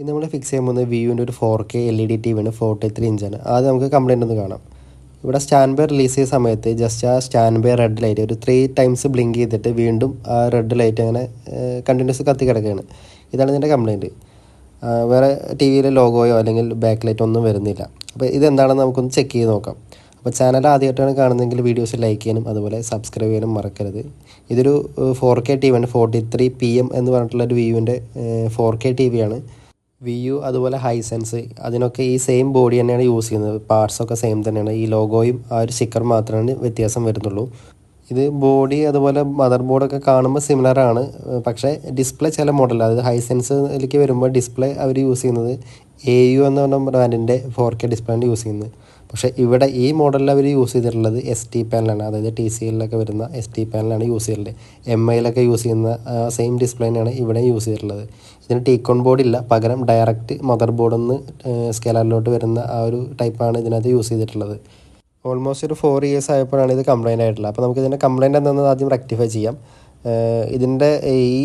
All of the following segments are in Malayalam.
ഇന്ന് നമ്മൾ ഫിക്സ് ചെയ്യാൻ പോകുന്നത് വ്യൂവിന്റെ ഒരു four K L E D T വിയാണ് forty three ഇഞ്ചാണ് ആദ്യം നമുക്ക് കംപ്ലൈന്റ് ഒന്ന് കാണാം. ഇവിടെ സ്റ്റാൻഡ് ബൈ റിലീസ് ചെയ്ത സമയത്ത് ജസ്റ്റ് ആ സ്റ്റാൻഡ് ബൈ റെഡ് ലൈറ്റ് ഒരു ത്രീ ടൈംസ് ബ്ലിങ്ക് ചെയ്തിട്ട് വീണ്ടും ആ റെഡ് ലൈറ്റ് അങ്ങനെ കണ്ടിന്യൂസ് കത്തി കിടക്കുകയാണ്. ഇതാണ് ഇതിന്റെ കംപ്ലൈന്റ് വേറെ ടി വിയിലെ ലോഗോയോ അല്ലെങ്കിൽ ബാക്ക് ലൈറ്റ് ഒന്നും വരുന്നില്ല. അപ്പോൾ ഇതെന്താണെന്ന് നമുക്കൊന്ന് ചെക്ക് ചെയ്ത് നോക്കാം. അപ്പോൾ ചാനൽ ആദ്യമായിട്ടാണ് കാണുന്നതെങ്കിൽ വീഡിയോസ് ലൈക്ക് ചെയ്യാനും അതുപോലെ സബ്സ്ക്രൈബ് ചെയ്യാനും മറക്കരുത്. ഇതൊരു ഫോർ കെ ടി വിയാണ് ഫോർട്ടി ത്രീ പി എം എന്ന് പറഞ്ഞിട്ടുള്ള ഒരു വ്യൂവിന്റെ ഫോർ കെ ടി വിയാണ് വി യു അതുപോലെ ഹൈസെൻസ് അതിനൊക്കെ ഈ സെയിം ബോഡി തന്നെയാണ് യൂസ് ചെയ്യുന്നത്. പാർട്സൊക്കെ സെയിം തന്നെയാണ്. ഈ ലോഗോയും ആ ഒരു സ്റ്റിക്കർ മാത്രമാണ് വ്യത്യാസം വരുന്നുള്ളൂ. ഇത് ബോഡി അതുപോലെ മദർ ബോർഡൊക്കെ കാണുമ്പോൾ സിമിലർ ആണ്. പക്ഷേ ഡിസ്പ്ലേ ചില മോഡൽ അതായത് ഹൈസെൻസിലേക്ക് വരുമ്പോൾ ഡിസ്പ്ലേ അവർ യൂസ് ചെയ്യുന്നത് എ യു എന്ന് പറഞ്ഞ ബ്രാൻഡിന്റെ ഫോർ കെ ഡിസ്പ്ലേയാണ് യൂസ് ചെയ്യുന്നത്. പക്ഷേ ഇവിടെ ഈ മോഡലിൽ അവർ യൂസ് ചെയ്തിട്ടുള്ളത് എസ് ടി പാനലാണ് അതായത് ടി സി എല്ലിലൊക്കെ വരുന്ന എസ് ടി പാനലാണ് യൂസ് ചെയ്തിട്ടുള്ളത് എം ഐയിലൊക്കെ യൂസ് ചെയ്യുന്ന സെയിം ഡിസ്പ്ലേനാണ് ഇവിടെ യൂസ് ചെയ്തിട്ടുള്ളത്. ഇതിന് ടീക്കോൺ ബോർഡ് ഇല്ല. പകരം ഡയറക്റ്റ് മദർ ബോർഡിൽ നിന്ന് സ്കാലറിലോട്ട് വരുന്ന ആ ഒരു ടൈപ്പാണ് ഇതിനകത്ത് യൂസ് ചെയ്തിട്ടുള്ളത്. ഓൾമോസ്റ്റ് ഒരു ഫോർ ഇയേഴ്സ് ആയപ്പോഴാണ് ഇത് കംപ്ലൈന്റ് ആയിട്ടുള്ളത്. അപ്പോൾ നമുക്ക് ഇതിന്റെ കംപ്ലൈന്റ് എന്താണെന്ന് ആദ്യം റെക്ടിഫൈ ചെയ്യാം. ഇതിന്റെ ഈ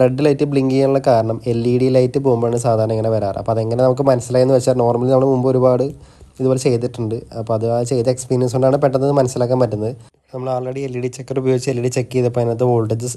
റെഡ് ലൈറ്റ് ബ്ലിങ്ക് ചെയ്യാനുള്ള കാരണം എൽ ഇ ഡി ലൈറ്റ് പോകുമ്പോഴാണ് സാധാരണ ഇങ്ങനെ വരാറ്. അപ്പോൾ അതെങ്ങനെ നമുക്ക് മനസ്സിലായെന്ന് വെച്ചാൽ നോർമലി നമ്മൾ മുമ്പ് ഒരുപാട് ഇതുപോലെ ചെയ്തിട്ടുണ്ട്. അപ്പോൾ അത് ആ ചെയ്ത എക്സ്പീരിയൻസ് കൊണ്ടാണ് പെട്ടെന്ന് മനസ്സിലാക്കാൻ പറ്റുന്നത്. നമ്മൾ already L E D checker ഉപയോഗിച്ച് എൽ ഇ ഡി ചെക്ക് ചെയ്തപ്പോൾ അതിനകത്ത് വോൾട്ടേജ്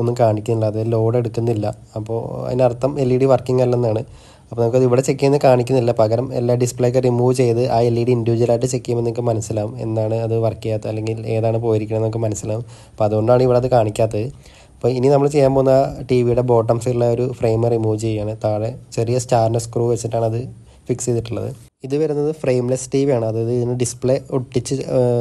ഒന്നും കാണിക്കുന്നില്ല. അത് ലോഡ് എടുക്കുന്നില്ല. അപ്പോൾ അതിനർത്ഥം എൽ ഇ ഡി വർക്കിംഗ് അല്ലെന്നാണ്. അപ്പോൾ നമുക്കത് ഇവിടെ ചെക്ക് ചെയ്യുന്നത് കാണിക്കുന്നില്ല. പകരം എല്ലാ ഡിസ്പ്ലേ ഒക്കെ റിമൂവ് ചെയ്ത് ആ എൽ ഇ ഡി ഇൻഡിവിജ്വലായിട്ട് ചെക്ക് ചെയ്യുമ്പോൾ നിങ്ങൾക്ക് മനസ്സിലാവും എന്താണ് അത് വർക്ക് ചെയ്യാത്തത് അല്ലെങ്കിൽ ഏതാണ് പോയിരിക്കുന്നത് നമുക്ക് മനസ്സിലാവും. അപ്പോൾ അതുകൊണ്ടാണ് ഇവിടെ അത് കാണിക്കാത്തത്. അപ്പോൾ ഇനി നമ്മൾ ചെയ്യാൻ പോകുന്ന ടി വിയുടെ ബോട്ടം സൈഡിലെ ഒരു ഫ്രെയിം റിമൂവ് ചെയ്യുകയാണ്. താഴെ ചെറിയ സ്റ്റാറിന്റെ സ്ക്രൂ വെച്ചിട്ടാണ് അത് ഫിക്സ് ചെയ്തിട്ടുള്ളത്. ഇത് വരുന്നത് ഫ്രെയിംലെസ് ടി വി ആണ്. അതായത് ഇതിന് ഡിസ്പ്ലേ ഒട്ടിച്ച്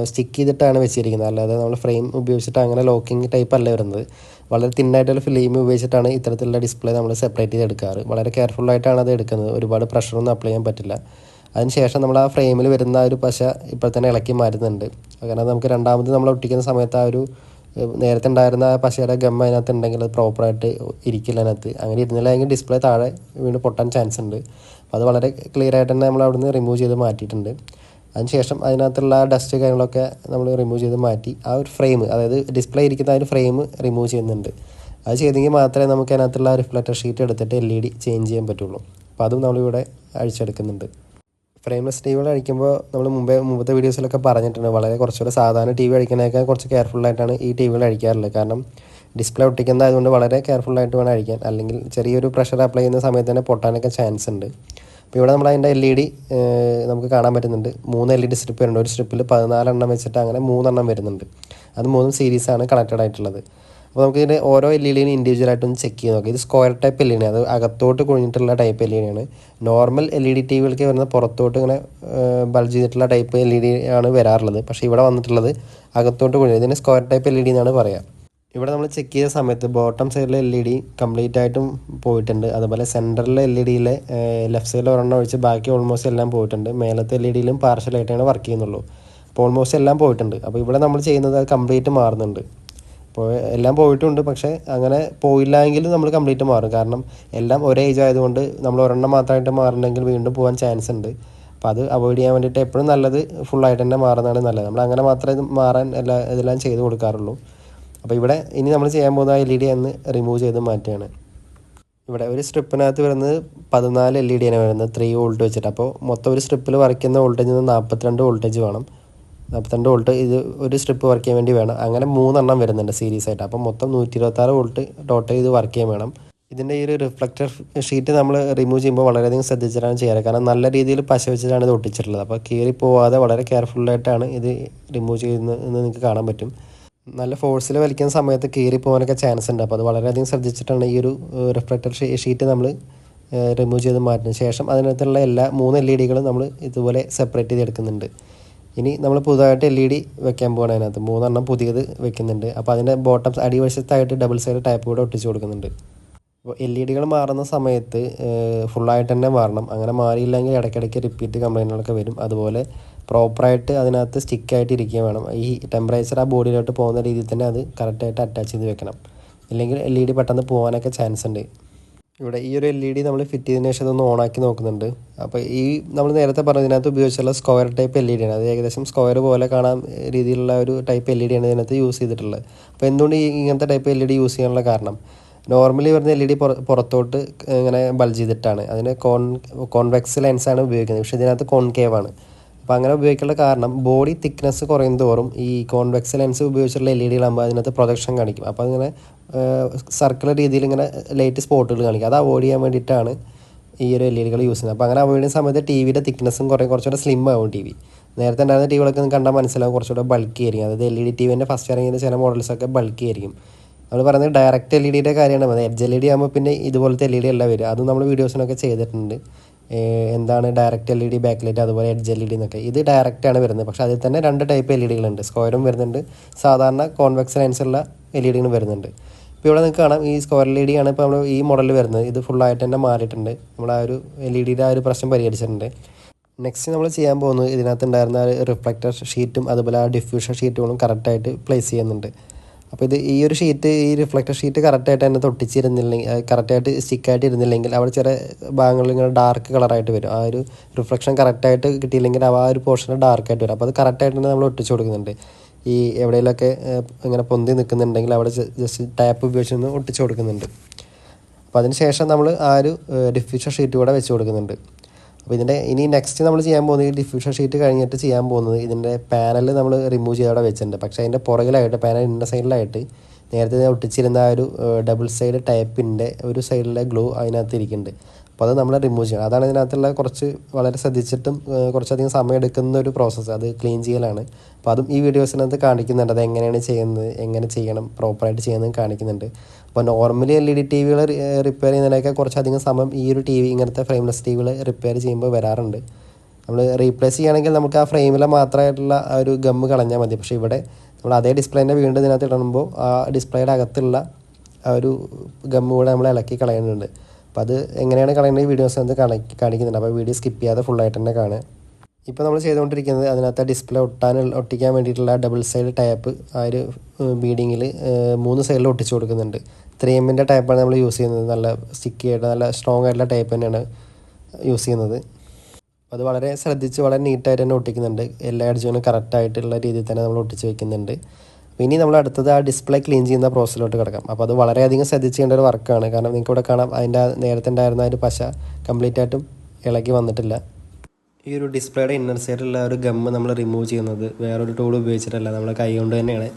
സ്റ്റിക്ക് ചെയ്തിട്ടാണ് വെച്ചിരിക്കുന്നത്. അല്ലാതെ നമ്മൾ ഫ്രെയിം ഉപയോഗിച്ചിട്ട് അങ്ങനെ ലോക്കിംഗ് ടൈപ്പ് അല്ല വരുന്നത്. വളരെ തിന്നായിട്ടുള്ള ഫിലിം ഉപയോഗിച്ചിട്ടാണ് ഇത്തരത്തിലുള്ള ഡിസ്പ്ലേ നമ്മൾ സെപ്പറേറ്റ് ചെയ്ത് എടുക്കാറ് വളരെ കെയർഫുൾ ആയിട്ടാണ് അത് എടുക്കുന്നത്. ഒരുപാട് പ്രഷറൊന്നും അപ്ലൈ ചെയ്യാൻ പറ്റില്ല. അതിനുശേഷം നമ്മൾ ആ ഫ്രെയിമിൽ വരുന്ന ആ ഒരു പശ ഇപ്പോൾ തന്നെ ഇളക്കി മാറ്റുന്നുണ്ട്. കാരണം നമുക്ക് രണ്ടാമത് നമ്മൾ ഒട്ടിക്കുന്ന സമയത്ത് ആ ഒരു നേരത്തെ ഉണ്ടായിരുന്ന ആ പശയുടെ ഗം അതിനകത്ത് ഉണ്ടെങ്കിൽ അത് പ്രോപ്പറായിട്ട് ഇരിക്കില്ല അതിനകത്ത്. അങ്ങനെ ഇരുന്നില്ലെങ്കിൽ ഡിസ്പ്ലേ താഴെ വീണ്ടും പൊട്ടാൻ ചാൻസ് ഉണ്ട്. അപ്പോൾ അത് വളരെ ക്ലിയർ ആയിട്ട് തന്നെ നമ്മൾ അവിടുന്ന് റിമൂവ് ചെയ്ത് മാറ്റിയിട്ടുണ്ട്. അതിനുശേഷം അതിനകത്തുള്ള ഡസ്റ്റ് കാര്യങ്ങളൊക്കെ നമ്മൾ റിമൂവ് ചെയ്ത് മാറ്റി ആ ഒരു ഫ്രെയിം അതായത് ഡിസ്പ്ലേ ഇരിക്കുന്ന ആ ഒരു ഫ്രെയിം റിമൂവ് ചെയ്യുന്നുണ്ട്. അത് ചെയ്തെങ്കിൽ മാത്രമേ നമുക്ക് അതിനകത്തുള്ള റിഫ്ലക്ടർ ഷീറ്റ് എടുത്തിട്ട് എൽ ഇ ഡി ചേഞ്ച് ചെയ്യാൻ പറ്റുള്ളൂ. അപ്പോൾ അതും നമ്മളിവിടെ അഴിച്ചെടുക്കുന്നുണ്ട്. ഫ്രെയിംലെസ് ടി വികൾ അഴിക്കുമ്പോൾ നമ്മൾ മുമ്പേ മുമ്പത്തെ വീഡിയോസിലൊക്കെ പറഞ്ഞിട്ടുണ്ട്. വളരെ കുറച്ചുകൂടെ സാധാരണ ടി വി അഴിക്കുന്നതൊക്കെ കുറച്ച് കെയർഫുള്ളായിട്ടാണ് ഈ ടി വികൾ അഴിക്കാറുള്ളത്. കാരണം ഡിസ്പ്ലേ ഒട്ടിക്കുന്നതായതുകൊണ്ട് വളരെ കെയർഫുള്ളായിട്ട് വേണം അഴിക്കാൻ. അല്ലെങ്കിൽ ചെറിയൊരു പ്രഷർ അപ്ലൈ ചെയ്യുന്ന സമയത്ത് തന്നെ പൊട്ടാനൊക്കെ ചാൻസ് ഉണ്ട്. അപ്പോൾ ഇവിടെ നമ്മൾ അതിന്റെ എൽ ഇ ഡി നമുക്ക് കാണാൻ പറ്റുന്നുണ്ട്. മൂന്ന് എൽ ഇ ഡി സ്ട്രിപ്പ് വരുന്നുണ്ട്. ഒരു സ്ട്രിപ്പിൽ പതിനാലെണ്ണം വെച്ചിട്ട് അങ്ങനെ മൂന്നെണ്ണം വരുന്നുണ്ട്. അത് മൂന്നും സീരീസാണ് കണക്റ്റഡ് ആയിട്ടുള്ളത്. അപ്പോൾ നമുക്ക് ഇതിന്റെ ഓരോ എൽ ഇ ഡിനും ഇൻഡിവിജ്വലായിട്ടൊന്ന് ചെക്ക് ചെയ്ത് നോക്കാം. ഇത് square type L E D അത് അകത്തോട്ട് കുഴിഞ്ഞിട്ടുള്ള type L E ഡിയാണ് normal L E D T വികൾക്ക് വരുന്ന പുറത്തോട്ട് ഇങ്ങനെ ബൾജ് ചെയ്തിട്ടുള്ള ടൈപ്പ് എൽ ഇ ഡി ആണ് വരാറുള്ളത്. പക്ഷേ ഇവിടെ വന്നിട്ടുള്ളത് അകത്തോട്ട് കുഴിഞ്ഞത് ഇതിന് square type L E D എന്നാണ് പറയുക ഇവിടെ നമ്മൾ ചെക്ക് ചെയ്ത സമയത്ത് ബോട്ടം സൈഡിലെ എൽ ഇ ഡി കംപ്ലീറ്റ് ആയിട്ടും പോയിട്ടുണ്ട്. അതുപോലെ സെന്ററിലെ എൽ ഇ ഡിയിലെ ലെഫ്റ്റ് സൈഡിൽ ഒരെണ്ണം ഒഴിച്ച് ബാക്കി ഓൾമോസ്റ്റ് എല്ലാം പോയിട്ടുണ്ട്. മേലത്തെ എൽ ഇ ഡിയിലും പാർഷ്യലായിട്ടാണ് വർക്ക് ചെയ്യുന്നുള്ളൂ. അപ്പോൾ ഓൾമോസ്റ്റ് എല്ലാം പോയിട്ടുണ്ട്. അപ്പോൾ ഇവിടെ നമ്മൾ ചെയ്യുന്നത് അത് കംപ്ലീറ്റ് മാറുന്നുണ്ട്. അപ്പോൾ എല്ലാം പോയിട്ടുണ്ട് പക്ഷേ അങ്ങനെ പോയില്ല എങ്കിലും നമ്മൾ കംപ്ലീറ്റ് മാറും. കാരണം എല്ലാം ഒരേ ഏജ് ആയതുകൊണ്ട് നമ്മൾ ഒരെണ്ണം മാത്രമായിട്ട് മാറണമെങ്കിൽ വീണ്ടും പോകാൻ ചാൻസ് ഉണ്ട്. അപ്പോൾ അത് അവോയ്ഡ് ചെയ്യാൻ വേണ്ടിയിട്ട് എപ്പോഴും നല്ലത് ഫുള്ളായിട്ട് തന്നെ മാറുന്നതാണ് നല്ലത്. നമ്മൾ അങ്ങനെ മാത്രമേ മാറാൻ എല്ലാ ഇതെല്ലാം ചെയ്ത് കൊടുക്കാറുള്ളൂ. അപ്പോൾ ഇവിടെ ഇനി നമ്മൾ ചെയ്യാൻ പോകുന്ന എൽ ഇ ഡി എന്ന് റിമൂവ് ചെയ്ത് മാറ്റുകയാണ്. ഇവിടെ ഒരു സ്ട്രിപ്പിനകത്ത് വരുന്നത് പതിനാല് എൽ ഇ ഡി ആണ് വരുന്നത്. ത്രീ വോൾട്ട് വെച്ചിട്ട്. അപ്പോൾ മൊത്തം ഒരു സ്ട്രിപ്പിൽ വരയ്ക്കുന്ന വോൾട്ടേജ് നാൽപ്പത്തിരണ്ട് വോൾട്ടേജ് വേണം. നാൽപ്പത്തിരണ്ട് വോൾട്ട് ഇത് ഒരു സ്ട്രിപ്പ് വർക്ക് ചെയ്യാൻ വേണ്ടി വേണം. അങ്ങനെ മൂന്നെണ്ണം വരുന്നുണ്ട് സീരീസ് ആയിട്ട്. അപ്പോൾ മൊത്തം നൂറ്റി ഇരുപത്താറ് വോൾട്ട് ടോട്ടൽ ഇത് വർക്ക് ചെയ്യാൻ വേണം. ഇതിന്റെ ഈ ഒരു റിഫ്ലക്ടർ ഷീറ്റ് നമ്മൾ റിമൂവ് ചെയ്യുമ്പോൾ വളരെയധികം ശ്രദ്ധിച്ചിട്ടാണ് ചെയ്യാറ്. കാരണം നല്ല രീതിയിൽ പശ വെച്ചിട്ടാണ് ഇത് ഒട്ടിച്ചിട്ടുള്ളത്. അപ്പോൾ കീറി പോവാതെ വളരെ കെയർഫുള്ളായിട്ടാണ് ഇത് റിമൂവ് ചെയ്യുന്നതെന്ന് നിങ്ങൾക്ക് കാണാൻ പറ്റും. നല്ല ഫോഴ്സിൽ വലിക്കുന്ന സമയത്ത് കീറി പോകാനൊക്കെ ചാൻസ് ഉണ്ട്. അപ്പോൾ അത് വളരെയധികം ശ്രദ്ധിച്ചിട്ടാണ് ഈ ഒരു റിഫ്ലക്റ്റർ ഷീറ്റ് നമ്മൾ റിമൂവ് ചെയ്ത് മാറ്റുന്ന ശേഷം അതിനകത്തുള്ള എല്ലാ മൂന്ന് എൽ ഇ ഡികളും നമ്മൾ ഇതുപോലെ സെപ്പറേറ്റ് ചെയ്ത് എടുക്കുന്നുണ്ട്. ഇനി നമ്മൾ പുതുതായിട്ട് എൽ ഇ ഡി വെക്കാൻ പോകണം അതിനകത്ത്. മൂന്നെണ്ണം പുതിയത് വെക്കുന്നുണ്ട്. അപ്പോൾ അതിന്റെ ബോട്ടംസ് അടിവശത്തായിട്ട് ഡബിൾ സൈഡ് ടൈപ്പ് കൂടെ ഒട്ടിച്ച് കൊടുക്കുന്നുണ്ട്. അപ്പോൾ എൽ ഇ ഡികൾ മാറുന്ന സമയത്ത് ഫുള്ളായിട്ട് തന്നെ മാറണം. അങ്ങനെ മാറിയില്ലെങ്കിൽ ഇടയ്ക്കിടയ്ക്ക് റിപ്പീറ്റ് കംപ്ലൈന്റുകളൊക്കെ വരും. അതുപോലെ പ്രോപ്പറായിട്ട് അതിനകത്ത് സ്റ്റിക്കായിട്ട് ഇരിക്കുക വേണം. ഈ ടെമ്പറേച്ചർ ആ ബോഡിയിലോട്ട് പോകുന്ന രീതിയിൽ തന്നെ അത് കറക്റ്റായിട്ട് അറ്റാച്ച് ചെയ്ത് വെക്കണം. ഇല്ലെങ്കിൽ എൽ ഇ ഡി പെട്ടെന്ന് പോകാനൊക്കെ ചാൻസ് ഉണ്ട്. ഇവിടെ ഈ ഒരു എൽ ഇ ഡി നമ്മൾ ഫിറ്റ് ചെയ്തതിന് ശേഷം ഇതൊന്ന് ഓണാക്കി നോക്കുന്നുണ്ട്. അപ്പോൾ ഈ നമ്മൾ നേരത്തെ പറഞ്ഞതിനകത്ത് ഉപയോഗിച്ചുള്ള square type L E D ആണ്. അത് ഏകദേശം സ്ക്വയർ പോലെ കാണാൻ രീതിയിലുള്ള ഒരു ടൈപ്പ് എൽ ഇ ഡി ആണ് ഇതിനകത്ത് യൂസ് ചെയ്തിട്ടുള്ളത്. അപ്പോൾ എന്തുകൊണ്ട് ഈ ഇങ്ങനത്തെ type L E D use ചെയ്യാനുള്ള കാരണം? നോർമലി വരുന്ന എൽ ഇ ഡി പുറത്തോട്ട് ഇങ്ങനെ ബൾജ് ചെയ്തിട്ടാണ്. അതിന് കോൺ കോൺവെക്സ് ലെൻസാണ് ഉപയോഗിക്കുന്നത്. പക്ഷേ ഇതിനകത്ത് കോൺകേവ് ആണ്. അപ്പോൾ അങ്ങനെ ഉപയോഗിക്കേണ്ട കാരണം ബോഡി തിക്നെസ് കുറയും തോറും ഈ കോൺവെക്സ് ലെൻസ് ഉപയോഗിച്ചിട്ടുള്ള എൽ ഇ ഡികളാകുമ്പോൾ അതിനകത്ത് പ്രൊജക്ഷൻ കാണിക്കും. അപ്പോൾ അതിങ്ങനെ സർക്കുലർ രീതിയിൽ ഇങ്ങനെ ലൈറ്റ് സ്പോട്ടുകൾ കാണിക്കും. അത് അവോയ്ഡ് ചെയ്യാൻ വേണ്ടിയിട്ടാണ് ഈ ഒരു എൽ ഇ ഡികൾ യൂസ് ചെയ്യുന്നത്. അപ്പോൾ അങ്ങനെ അവോയ്ഡ് ചെയ്യുന്ന സമയത്ത് ടി വിയുടെ തിക്നെസ്സും കുറേ കുറച്ചുകൂടെ സ്ലിം ആവും ടി വി നേരത്തെ ഉണ്ടായിരുന്ന ടി വികളൊക്കെ കണ്ടാൽ മനസ്സിലാവും. കുറച്ചുകൂടെ ബൾക്കി ആയിരിക്കും. അതായത് എൽ ഇ ഡി ടി വിന്റെ ഫസ്റ്റ് ഇറങ്ങിയ ചില മോഡൽസൊക്കെ ബൾക്കി ആയിരിക്കും. നമ്മൾ പറയുന്നത് ഡയറക്റ്റ് എൽ ഇ ഡിയുടെ കാര്യമാണ്. എഡ്ജ് എൽ ഇ ഡി ആകുമ്പോൾ പിന്നെ ഇതുപോലത്തെ എൽ ഇ ഡി അല്ല വരിക. അതും നമ്മൾ വീഡിയോസിനൊക്കെ ചെയ്തിട്ടുണ്ട്. എന്താണ് direct L E D back light അതുപോലെ എഡ്ജ് എൽ ഇ ഡി എന്നൊക്കെ. ഇത് ഡയറക്റ്റാണ് വരുന്നത്. പക്ഷേ അതിൽ തന്നെ രണ്ട് ടൈപ്പ് എൽ ഇ ഡികളുണ്ട് സ്ക്വയറും വരുന്നുണ്ട്. സാധാരണ കോൺവെക്സ് ലെൻസുള്ള എൽ ഇ ഡികളും വരുന്നുണ്ട്. ഇപ്പോൾ ഇവിടെ നിങ്ങൾക്ക് കാണാം. ഈ സ്ക്വയർ എൽ ഇ ഡി ആണ് ഇപ്പോൾ നമ്മൾ ഈ മോഡലിൽ വരുന്നത്. ഇത് ഫുള്ളായിട്ട് തന്നെ മാറിയിട്ടുണ്ട്. നമ്മൾ ആ ഒരു എൽ ഇ ഡിയുടെ ആ ഒരു പ്രശ്നം പരിഹരിച്ചിട്ടുണ്ട്. നെക്സ്റ്റ് നമ്മൾ ചെയ്യാൻ പോകുന്നത് ഇതിനകത്ത് ഉണ്ടായിരുന്ന റിഫ്ലക്റ്റർ ഷീറ്റും അതുപോലെ ആ ഡിഫ്യൂഷൻ ഷീറ്റുകളും കറക്റ്റായിട്ട് പ്ലേസ് ചെയ്യുന്നുണ്ട്. അപ്പോൾ ഇത് ഈ ഒരു ഷീറ്റ് ഈ റിഫ്ലക്റ്റർ ഷീറ്റ് കറക്റ്റായിട്ട് തന്നെ തൊട്ടിച്ചിരുന്നില്ലെങ്കിൽ കറക്റ്റായിട്ട് സ്റ്റിക്കായിട്ട് ഇരുന്നില്ലെങ്കിൽ അവിടെ ചില ഭാഗങ്ങളിൽ ഇങ്ങനെ ഡാർക്ക് കളറായിട്ട് വരും. ആ ഒരു റിഫ്ലക്ഷൻ കറക്റ്റായിട്ട് കിട്ടിയില്ലെങ്കിൽ ആ ഒരു പോർഷൻ ഡാർക്കായിട്ട് വരും. അപ്പോൾ അത് കറക്റ്റായിട്ട് തന്നെ നമ്മൾ ഒട്ടിച്ചു കൊടുക്കുന്നുണ്ട്. ഈ എവിടെയെങ്കിലൊക്കെ ഇങ്ങനെ പൊന്തി നിൽക്കുന്നുണ്ടെങ്കിൽ അവിടെ ജസ്റ്റ് ടാപ്പ് ഉപയോഗിച്ച് ഉപയോഗിച്ചൊന്ന് ഒട്ടിച്ചു കൊടുക്കുന്നുണ്ട്. അപ്പോൾ അതിന് ശേഷം നമ്മൾ ആ ഒരു ഡിഫ്യൂഷൻ ഷീറ്റ് കൂടെ വെച്ച് കൊടുക്കുന്നുണ്ട്. അപ്പോൾ ഇതിന്റെ ഇനി നെക്സ്റ്റ് നമ്മൾ ചെയ്യാൻ പോകുന്നത് ഈ ഡിഫ്യൂഷൻ ഷീറ്റ് കഴിഞ്ഞിട്ട് ചെയ്യാൻ പോകുന്നത് ഇതിന്റെ പാനൽ നമ്മൾ റിമൂവ് ചെയ്ത് അവിടെ വെച്ചിട്ടുണ്ട്. പക്ഷേ അതിന്റെ പുറകിലായിട്ട് പാനൽ ഇന്ന സൈഡിലായിട്ട് നേരത്തെ ഒട്ടിച്ചിരുന്ന ആ ഒരു ഡബിൾ സൈഡ് ടൈപ്പിന്റെ ഒരു സൈഡിലെ ഗ്ലൂ അതിനകത്ത് ഇരിക്കുന്നുണ്ട്. അപ്പോൾ അത് നമ്മൾ റിമൂവ് ചെയ്യണം. അതാണ് ഇതിനകത്തുള്ള കുറച്ച് വളരെ ശ്രദ്ധിച്ചിട്ടും കുറച്ചധികം സമയം എടുക്കുന്ന ഒരു പ്രോസസ്സ് അത് ക്ലീൻ ചെയ്യലാണ്. അപ്പോൾ അതും ഈ വീഡിയോസിനകത്ത് കാണിക്കുന്നുണ്ട്. അത് എങ്ങനെയാണ് ചെയ്യുന്നത് എങ്ങനെ ചെയ്യണം പ്രോപ്പറായിട്ട് ചെയ്യുന്നത് കാണിക്കുന്നുണ്ട്. അപ്പോൾ normally L E D T വികൾ repair ചെയ്യുന്നതിനൊക്കെ കുറച്ചധികം സമയം ഈ ഒരു ടി വി ഇങ്ങനത്തെ ഫ്രെയിംലെസ് ടി വികൾ റിപ്പയർ ചെയ്യുമ്പോൾ വരാറുണ്ട്. നമ്മൾ റീപ്ലേസ് ചെയ്യുകയാണെങ്കിൽ നമുക്ക് ആ ഫ്രെയിമിലെ മാത്രമായിട്ടുള്ള ആ ഒരു ഗമ്മ് കളഞ്ഞാൽ മതി. പക്ഷേ ഇവിടെ നമ്മൾ അതേ ഡിസ്പ്ലേന്റെ വീണ്ടും ഇതിനകത്ത് ഇടുമ്പോൾ ആ ഡിസ്പ്ലേയുടെ അകത്തുള്ള ആ ഒരു ഗമ്മ് കൂടെ നമ്മൾ ഇളക്കി കളയുന്നുണ്ട് അപ്പോൾ അത് എങ്ങനെയാണ് കളയേണ്ടത്? വീഡിയോസ് അത് കാണിക്കുന്നുണ്ട്. അപ്പോൾ വീഡിയോ സ്കിപ്പ് ചെയ്യാതെ ഫുള്ളായിട്ട് തന്നെ കാണുക. ഇപ്പോൾ നമ്മൾ ചെയ്തുകൊണ്ടിരിക്കുന്നത് അതിനകത്ത് ഡിസ്പ്ലേ ഒട്ടാൻ ഒട്ടിക്കാൻ വേണ്ടിയിട്ടുള്ള ഡബിൾ സൈഡ് ടൈപ്പ് ആ ഒരു ബീഡിങ്ങിൽ മൂന്ന് സൈഡിൽ ഒട്ടിച്ച് കൊടുക്കുന്നുണ്ട്. ത്രീ എമ്മിന്റെ ടൈപ്പാണ് നമ്മൾ യൂസ് ചെയ്യുന്നത്. നല്ല സ്റ്റിക്കി ആയിട്ട് നല്ല സ്ട്രോങ് ആയിട്ടുള്ള ടൈപ്പ് തന്നെയാണ് യൂസ് ചെയ്യുന്നത്. അത് വളരെ ശ്രദ്ധിച്ച് വളരെ നീറ്റായിട്ട് തന്നെ ഒട്ടിക്കുന്നുണ്ട്. എല്ലാ അടിച്ചും കറക്റ്റായിട്ടുള്ള രീതിയിൽ തന്നെ നമ്മൾ ഒട്ടിച്ച് വെക്കുന്നുണ്ട്. അപ്പോൾ ഇനി നമ്മൾ അടുത്തത് ആ ഡിസ്പ്ലേ ക്ലീൻ ചെയ്യുന്ന പ്രോസസ്സിലോട്ട് കിടക്കാം. അപ്പോൾ അത് വളരെയധികം ശ്രദ്ധിച്ച് ചെയ്യേണ്ട ഒരു വർക്കാണ് കാരണം നിങ്ങൾക്ക് ഇവിടെ കാണാം അതിന്റെ നേരത്തെ ഉണ്ടായിരുന്ന ഒരു പശ കംപ്ലീറ്റ് ആയിട്ടും ഇളകി വന്നിട്ടില്ല. ഈ ഒരു ഡിസ്പ്ലേയുടെ ഇന്നർ സൈഡിലുള്ള ഒരു ഗമ്മ് നമ്മൾ റിമൂവ് ചെയ്യുന്നത് വേറൊരു ടൂൾ ഉപയോഗിച്ചിട്ടല്ല നമ്മൾ കൈ കൊണ്ട് തന്നെയാണ്.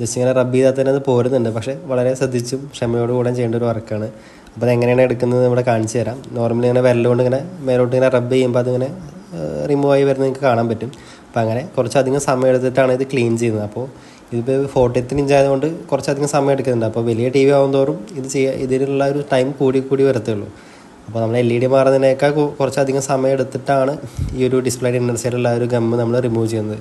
ജസ്റ്റ് ഇങ്ങനെ റബ്ബ് ചെയ്താൽ തന്നെ അത് പോരുന്നുണ്ട്. പക്ഷേ വളരെ ശ്രദ്ധിച്ചും ക്ഷമയോടുകൂടെ ചെയ്യേണ്ട ഒരു വർക്കാണ് അപ്പോൾ അത് എങ്ങനെയാണ് എടുക്കുന്നത് ഇവിടെ കാണിച്ചു തരാം. നോർമലി ഇങ്ങനെ വിരലുകൊണ്ട് ഇങ്ങനെ മേലോട്ട് ഇങ്ങനെ റബ്ബ് ചെയ്യുമ്പോൾ അതിങ്ങനെ റിമൂവ് ആയി വരുന്നത് നിങ്ങൾക്ക് കാണാൻ പറ്റും. അപ്പോൾ അങ്ങനെ കുറച്ചധികം സമയം എടുത്തിട്ടാണ് ഇത് ക്ലീൻ ചെയ്യുന്നത്. അപ്പോൾ ഇതിപ്പോൾ ഫോർട്ടി എത്തിന് ഇഞ്ച് ആയതുകൊണ്ട് കുറച്ചധികം സമയം എടുക്കുന്നുണ്ട്. അപ്പോൾ വലിയ ടി വി തോറും ഇത് ചെയ്യുക ഇതിനുള്ള ഒരു ടൈം കൂടി കൂടി വരത്തുള്ളൂ. അപ്പോൾ നമ്മൾ എൽ ഇ ഡി മാറുന്നതിനേക്കാൾ കുറച്ചധികം സമയം എടുത്തിട്ടാണ് ഈ ഒരു ഡിസ്പ്ലേ ഇന്നർ സൈഡിലുള്ള ഒരു ഗമ്മ് നമ്മൾ റിമൂവ് ചെയ്യുന്നത്.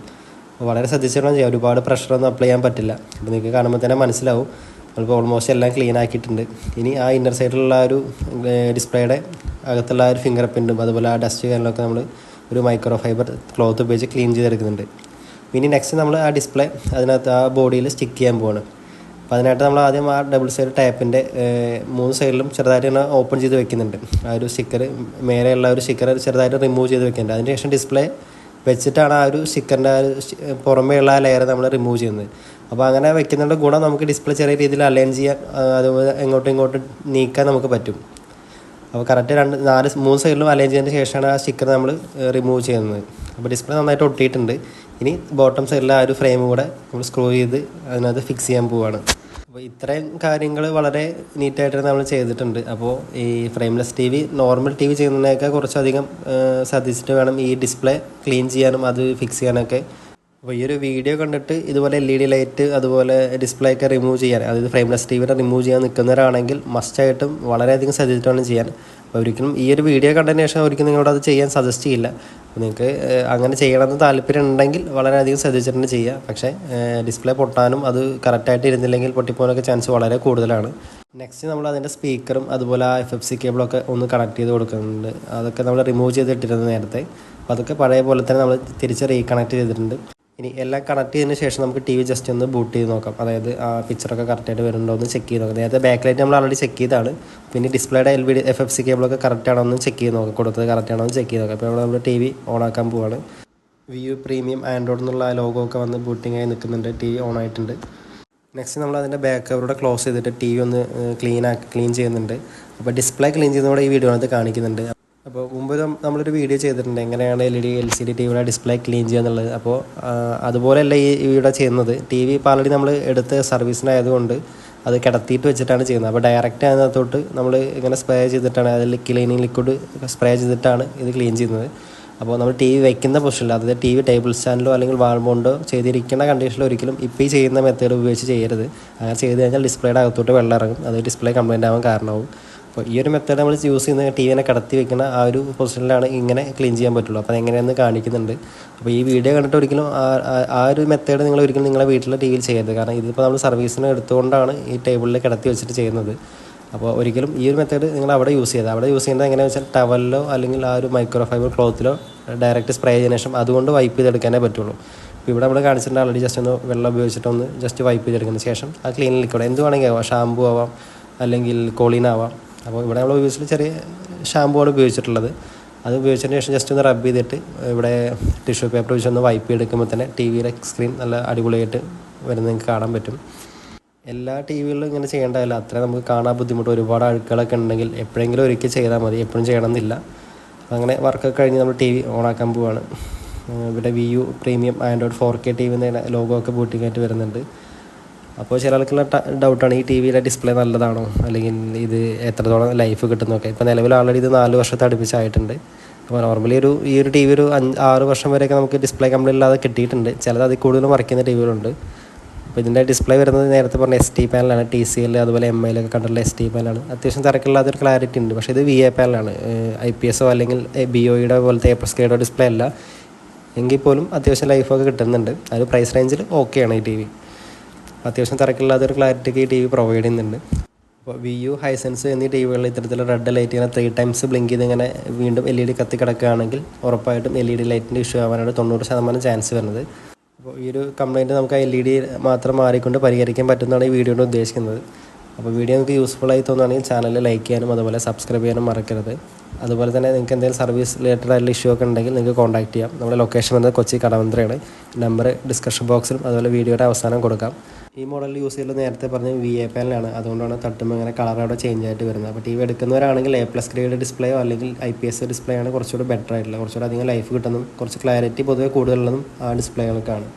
അപ്പോൾ വളരെ ശ്രദ്ധിച്ചിട്ട് ചെയ്യാം. ഒരുപാട് പ്രഷറൊന്നും അപ്ലൈ ചെയ്യാൻ പറ്റില്ല. അപ്പോൾ നിങ്ങൾക്ക് കാണുമ്പോൾ തന്നെ മനസ്സിലാവും. നമ്മളിപ്പോൾ ഓൾമോസ്റ്റ് എല്ലാം ക്ലീൻ ആക്കിയിട്ടുണ്ട്. ഇനി ആ ഇന്നർ സൈഡിലുള്ള ഒരു ഡിസ്പ്ലേയുടെ അകത്തുള്ള ഒരു ഫിംഗർ പ്രിന്റും അതുപോലെ ആ ഡസ്റ്റ് കാര്യങ്ങളൊക്കെ നമ്മൾ ഒരു മൈക്രോ ഫൈബർ ക്ലോത്ത് ഉപയോഗിച്ച് ക്ലീൻ ചെയ്തെടുക്കുന്നുണ്ട്. ഇനി നെക്സ്റ്റ് നമ്മൾ ആ ഡിസ്പ്ലേ അതിനകത്ത് ആ ബോഡിയിൽ സ്റ്റിക്ക് ചെയ്യാൻ പോവാണ്. അപ്പോൾ അതിനായിട്ട് നമ്മൾ ആദ്യം ആ ഡബിൾ സൈഡ് ടാപ്പിന്റെ മൂന്ന് സൈഡിലും ചെറുതായിട്ട് ഇങ്ങനെ ഓപ്പൺ ചെയ്ത് വെക്കുന്നുണ്ട്. ആ ഒരു സ്റ്റിക്കർ മേലെയുള്ള ഒരു സ്റ്റിക്കർ ചെറുതായിട്ട് റിമൂവ് ചെയ്ത് വെക്കുന്നുണ്ട്. അതിന് ശേഷം ഡിസ്പ്ലേ വെച്ചിട്ടാണ് ആ ഒരു സ്റ്റിക്കറിന്റെ ആ ഒരു പുറമേയുള്ള ആ ലെയർ നമ്മൾ റിമൂവ് ചെയ്യുന്നത്. അപ്പോൾ അങ്ങനെ വെക്കുന്നതിന്റെ ഗുണം നമുക്ക് ഡിസ്പ്ലേ ചെറിയ രീതിയിൽ അലൈൻ ചെയ്യാൻ അതുപോലെ എങ്ങോട്ടും ഇങ്ങോട്ടും നീക്കാൻ നമുക്ക് പറ്റും. അപ്പോൾ കറക്റ്റ് രണ്ട് നാല് മൂന്ന് സൈഡിലും അലൈൻ ചെയ്തതിന് ശേഷമാണ് ആ സ്റ്റിക്കർ നമ്മൾ റിമൂവ് ചെയ്യുന്നത്. അപ്പോൾ ഡിസ്പ്ലേ നന്നായിട്ട് ഒട്ടിയിട്ടുണ്ട്. ഇനി ബോട്ടം സൈഡിലെ ആ ഒരു ഫ്രെയിം കൂടെ നമ്മൾ സ്ക്രൂ ചെയ്ത് അതിനകത്ത് ഫിക്സ് ചെയ്യാൻ പോവുകയാണ് അപ്പോൾ ഇത്രയും കാര്യങ്ങൾ വളരെ നീറ്റായിട്ട് നമ്മൾ ചെയ്തിട്ടുണ്ട്. അപ്പോൾ ഈ frameless T V normal T V ചെയ്യുന്നതിനേക്കാൾ കുറച്ചധികം ശ്രദ്ധിച്ചിട്ട് വേണം ഈ ഡിസ്പ്ലേ ക്ലീൻ ചെയ്യാനും അത് ഫിക്സ് ചെയ്യാനൊക്കെ. അപ്പോൾ ഈ ഒരു വീഡിയോ കണ്ടിട്ട് ഇതുപോലെ എൽ ഇ ഡി ലൈറ്റ് അതുപോലെ ഡിസ്പ്ലേ ഒക്കെ റിമൂവ് ചെയ്യാൻ അതായത് ഫ്രെയിംലെസ് ടി വിയുടെ റിമൂവ് ചെയ്യാൻ നിൽക്കുന്നവരാണെങ്കിൽ മസ്റ്റായിട്ടും വളരെയധികം ശ്രദ്ധിച്ചിട്ടാണ് ചെയ്യാൻ. അപ്പോൾ ഒരിക്കലും ഈ ഒരു വീഡിയോ കണ്ടതിന് ശേഷം ഒരിക്കലും നിങ്ങളോട് അത് ചെയ്യാൻ സജസ്റ്റ് ചെയ്യില്ല. നിങ്ങൾക്ക് അങ്ങനെ ചെയ്യണമെന്ന് താല്പര്യം ഉണ്ടെങ്കിൽ വളരെയധികം ശ്രദ്ധിച്ചിട്ടുണ്ട് ചെയ്യുക. പക്ഷേ ഡിസ്പ്ലേ പൊട്ടാനും അത് കറക്റ്റായിട്ട് ഇരുന്നില്ലെങ്കിൽ പൊട്ടിപ്പോകാനൊക്കെ ചാൻസ് വളരെ കൂടുതലാണ്. നെക്സ്റ്റ് നമ്മൾ അതിന്റെ സ്പീക്കറും അതുപോലെ ആ എഫ് എഫ് സി കേബിളൊക്കെ ഒന്ന് കണക്ട് ചെയ്ത് കൊടുക്കുന്നുണ്ട്. അതൊക്കെ നമ്മൾ റിമൂവ് ചെയ്തിട്ടിരുന്നത് നേരത്തെ. അപ്പോൾ അതൊക്കെ പഴയ പോലെ തന്നെ നമ്മൾ തിരിച്ച് റീകണക്ട് ചെയ്തിട്ടുണ്ട്. ഇനി എല്ലാം കണക്ട് ചെയ്തതിന് ശേഷം നമുക്ക് ടി വി ജസ്റ്റ് ഒന്ന് ബൂട്ട് ചെയ്ത് നോക്കാം. അതായത് ആ പിക്ചറൊക്കെ കറക്റ്റായിട്ട് വരുന്നുണ്ടോ എന്ന് ചെക്ക് ചെയ്ത് നോക്കാം. നേരത്തെ ബാക്ക് ലൈറ്റ് നമ്മൾ ആൾറെഡി ചെക്ക് ചെയ്താണ് പിന്നെ ഡിസ്പ്ലേയുടെ L B D F F C കേബിളൊക്കെ correct ആണോ എന്ന് ചെക്ക് ചെയ്ത് നോക്കാം. കൊടുത്തത് കറക്റ്റ് ആണോ എന്ന് ചെക്ക് ചെയ്ത് നോക്കാം. അപ്പോൾ നമ്മൾ ടി വി ഓൺ ആക്കാൻ പോവാണ്. വ്യൂ പ്രീമിയം ആൻഡ്രോയിഡ് എന്നുള്ള ലോഗോ ഒക്കെ വന്ന് ബൂട്ടിംഗ് ആയി നിൽക്കുന്നുണ്ട്. ടി വി ഓൺ ആയിട്ടുണ്ട്. നെക്സ്റ്റ് നമ്മൾ അതിന്റെ ബാക്ക് കവറൂടെ ക്ലോസ് ചെയ്തിട്ട് ടി വി ഒന്ന് ക്ലീൻ ആക്കി ക്ലീൻ ചെയ്യുന്നുണ്ട്. അപ്പോൾ ഡിസ്പ്ലേ ക്ലീൻ ചെയ്യുന്നതോടെ ഈ വീഡിയോ അത് കാണിക്കുന്നുണ്ട്. അപ്പോൾ മുമ്പ് നമ്മളൊരു വീഡിയോ ചെയ്തിട്ടുണ്ട്. എങ്ങനെയാണ് L E D L C D T വിയുടെ ഡിസ്പ്ലേ ക്ലീൻ ചെയ്യുക എന്നുള്ളത്. അപ്പോൾ അതുപോലെയല്ല ഈ ഇവിടെ ചെയ്യുന്നത്. ടി വി ഇപ്പോൾ ആൾറെഡി നമ്മൾ എടുത്ത് സർവീസിനായതുകൊണ്ട് അത് കിടത്തിയിട്ട് വെച്ചിട്ടാണ് ചെയ്യുന്നത്. അപ്പോൾ ഡയറക്റ്റ് അതിനകത്തോട്ട് നമ്മൾ ഇങ്ങനെ സ്പ്രേ ചെയ്തിട്ടാണ് അതിൽ ക്ലീനിങ് ലിക്വിഡ് സ്പ്രേ ചെയ്തിട്ടാണ് ഇത് ക്ലീൻ ചെയ്യുന്നത്. അപ്പോൾ നമ്മൾ ടി വി വെക്കുന്ന പൊസിഷനിൽ അതായത് ടി വി ടേബിൾ സ്റ്റാൻഡിലോ അല്ലെങ്കിൽ വാൾ മൗണ്ടോ ചെയ്തിരിക്കുന്ന കണ്ടീഷനിലോ ഒരിക്കലും ഇപ്പോൾ ഈ ചെയ്യുന്ന മെത്തേഡ് ഉപയോഗിച്ച് ചെയ്യരുത്. അങ്ങനെ ചെയ്ത് കഴിഞ്ഞാൽ ഡിസ്പ്ലേയുടെ അകത്തോട്ട് വെള്ളം ഇറങ്ങും. അത് ഡിസ്പ്ലേ കംപ്ലൈന്റ് ആവാൻ കാരണമാവും. അപ്പോൾ ഈ ഒരു മെത്തേഡ് നമ്മൾ യൂസ് ചെയ്യുന്ന ടി വിനെ കടത്തി വെക്കുന്ന ആ ഒരു പൊസിഷനിലാണ് ഇങ്ങനെ ക്ലീൻ ചെയ്യാൻ പറ്റുള്ളൂ. അപ്പോൾ അതെങ്ങനെയാണെന്ന് കാണിക്കുന്നുണ്ട്. അപ്പോൾ ഈ വീഡിയോ കണ്ടിട്ട് ഒരിക്കലും ആ- ഒരു മെത്തേഡ് നിങ്ങൾ ഒരിക്കലും നിങ്ങളുടെ വീട്ടിലെ ടി വിയിൽ ചെയ്യരുത്. കാരണം ഇതിപ്പോൾ നമ്മൾ സർവീസിന് എടുത്തുകൊണ്ടാണ് ഈ ടേബിളിൽ കിടത്തി വെച്ചിട്ട് ചെയ്യുന്നത്. അപ്പോൾ ഒരിക്കലും ഈ ഒരു മെത്തേഡ് നിങ്ങൾ അവിടെ യൂസ് ചെയ്യരുത്. അവിടെ യൂസ് ചെയ്യുന്നത് എങ്ങനെയാണെന്ന് വെച്ചാൽ ടവലിലോ അല്ലെങ്കിൽ ആ ഒരു മൈക്രോ ഫൈബർ ക്ലോത്തിലോ ഡയറക്റ്റ് സ്പ്രേ ചെയ്തതിനു ശേഷം അതുകൊണ്ട് വൈപ്പ് ചെയ്തെടുക്കാനേ പറ്റുള്ളൂ. ഇപ്പോൾ ഇവിടെ നമ്മൾ കാണിച്ചിട്ടുണ്ട് ആൾറെഡി ജസ്റ്റ് ഒന്ന് വെള്ളം ഉപയോഗിച്ചിട്ടൊന്ന് ജസ്റ്റ് വൈപ്പ് ചെയ്തെടുക്കുന്ന ശേഷം ആ ക്ലീൻ ലിക്വിഡ് എന്ത് വേണമെങ്കിൽ ആവാം. ഷാമ്പു ആവാം അല്ലെങ്കിൽ കോളീൻ ആവാം. അപ്പോൾ ഇവിടെ നമ്മൾ ഉപയോഗിച്ചിട്ട് ചെറിയ ഷാമ്പുവാണ് ഉപയോഗിച്ചിട്ടുള്ളത്. അത് ഉപയോഗിച്ചതിന് ശേഷം ജസ്റ്റ് ഒന്ന് റബ്ബ് ചെയ്തിട്ട് ഇവിടെ ടിഷ്യൂ പേപ്പർ വെച്ച് ഒന്ന് വൈപ്പ് എടുക്കുമ്പോൾ തന്നെ ടി വിയുടെ സ്ക്രീൻ നല്ല അടിപൊളിയായിട്ട് വരുന്നത് നിങ്ങൾക്ക് കാണാൻ പറ്റും. എല്ലാ ടി വികളിലും ഇങ്ങനെ ചെയ്യേണ്ടതല്ല. അത്രയും നമുക്ക് കാണാൻ ബുദ്ധിമുട്ട്. ഒരുപാട് അഴുക്കുകളൊക്കെ ഉണ്ടെങ്കിൽ എപ്പോഴെങ്കിലും ഒരിക്കൽ ചെയ്താൽ മതി. എപ്പോഴും ചെയ്യണമെന്നില്ല. അപ്പോൾ അങ്ങനെ വർക്കൊക്കെ കഴിഞ്ഞ് നമ്മൾ ടി വി ഓണാക്കാൻ ഏഹ് ഇവിടെ V U premium Android four K T V എന്ന ലോഗോ ഒക്കെ ബൂട്ടിങ്ങായിട്ട് വരുന്നുണ്ട്. അപ്പോൾ ചില ആൾക്കുള്ള ഡൗട്ടാണ് ഈ ടി വിയിലെ ഡിസ്പ്ലേ നല്ലതാണോ? അല്ലെങ്കിൽ ഇത് എത്രത്തോളം ലൈഫ് കിട്ടുന്നൊക്കെ ഇപ്പോൾ നിലവിൽ ആൾറെഡി ഇത് നാല് വർഷത്തെ അടുപ്പിച്ചായിട്ടുണ്ട്. അപ്പോൾ നോർമലി ഒരു ഈ ഒരു ടി വി ഒരു അഞ്ച് ആറ് വർഷം വരെയൊക്കെ നമുക്ക് ഡിസ്പ്ലേ കമ്പനി ഇല്ലാതെ കിട്ടിയിട്ടുണ്ട്. ചിലത് അതിൽ കൂടുതലും ചെയ്യുന്ന ടി വികളുണ്ട് അപ്പോൾ ഇതിന്റെ ഡിസ്പ്ലേ വരുന്നത് നേരത്തെ പറഞ്ഞ എസ് ടി പാനലാണ് ടി സി എൽ അതുപോലെ എം ഐയിലൊക്കെ കണ്ടുള്ള എസ് ടി പാനലാണ് അത്യാവശ്യം തിരക്കില്ലാത്ത ഒരു ക്ലാരിറ്റി ഉണ്ട്. പക്ഷേ ഇത് വി എ പാനലാണ് ഐ പി എസോ അല്ലെങ്കിൽ ബി ഒയുടെ പോലത്തെ എ പ്ലസ് കെയുടെ ഡിസ്പ്ലേ അല്ല. എങ്കിൽ പോലും അത്യാവശ്യം ലൈഫൊക്കെ കിട്ടുന്നുണ്ട്. ഒരു പ്രൈസ് റേഞ്ചിൽ ഓക്കെയാണ് ഈ ടി വി അത്യാവശ്യം തിരക്കില്ലാത്ത ഒരു ക്ലാരിറ്റിക്ക് ഈ ടി വി പ്രൊവൈഡ് ചെയ്യുന്നുണ്ട്. അപ്പോൾ വി യു ഹൈസെൻസ് എന്നീ ടി വികളിൽ ഇത്തരത്തിൽ റെഡ് ലൈറ്റ് ഇങ്ങനെ ത്രീ ടൈംസ് ബ്ലിങ്ക് ചെയ്ത് ഇങ്ങനെ വീണ്ടും എൽ ഇ ഡി കത്തി കിടക്കുകയാണെങ്കിൽ ഉറപ്പായിട്ടും എൽ ഇ ഡി ലൈറ്റിന്റെ ഇഷ്യൂ ആവാനാണ് തൊണ്ണൂറ് ശതമാനം ചാൻസ് വരുന്നത്. അപ്പോൾ ഈ ഒരു കംപ്ലയിന്റ് നമുക്ക് എൽ ഇ ഡി മാത്രം മാറിക്കൊണ്ട് പരിഹരിക്കാൻ പറ്റുന്നതാണ് ഈ വീഡിയോ കൊണ്ട് ഉദ്ദേശിക്കുന്നത്. അപ്പോൾ വീഡിയോ നിങ്ങൾക്ക് യൂസ്ഫുൾ ആയി തോന്നുകയാണെങ്കിൽ ചാനൽ ലൈക്ക് ചെയ്യാനും അതുപോലെ സബ്സ്ക്രൈബ് ചെയ്യാനും മറക്കരുത്. അതുപോലെ തന്നെ നിങ്ങൾക്ക് എന്തെങ്കിലും സർവീസ് റിലേറ്റഡ് ആയിട്ടുള്ള ഇഷ്യൂ ഒക്കെ ഉണ്ടെങ്കിൽ നിങ്ങൾക്ക് കോൺടാക്ട് ചെയ്യാം. നമ്മുടെ ലൊക്കേഷൻ വന്നത് കൊച്ചി കടവന്ത്രയാണ്. നമ്പർ ഡിസ്ക്രിപ്ഷൻ ബോക്സിലും അതുപോലെ വീഡിയോയുടെ അവസാനം കൊടുക്കാം. ഈ മോഡൽ യൂസ് ചെയ്യുന്നത് നേരത്തെ പറഞ്ഞ വി എ പാനലാണ് അതുകൊണ്ടാണ് തട്ടുമ്പോൾ ഇങ്ങനെ കളർ അവിടെ ചേഞ്ച് ആയിട്ട് വരുന്നത്. അപ്പോൾ ടി വി എടുക്കുന്നവരാണെങ്കിൽ എ പ്ലസ് ഗ്രേഡ് ഡിസ്പ്ലേയോ അല്ലെങ്കിൽ ഐ പി എസ് ഡിസ്പ്ലേ ആണ് കുറച്ചുകൂടി ബെറ്റർ ആയിട്ടുള്ളത്. കുറച്ചുകൂടി അധികം ലൈഫ് കിട്ടുന്നതും കുറച്ച് ക്ലാരിറ്റി പൊതുവേ കൂടുതലുള്ളതും ആ ഡിസ്പ്ലേകൾക്കാണ്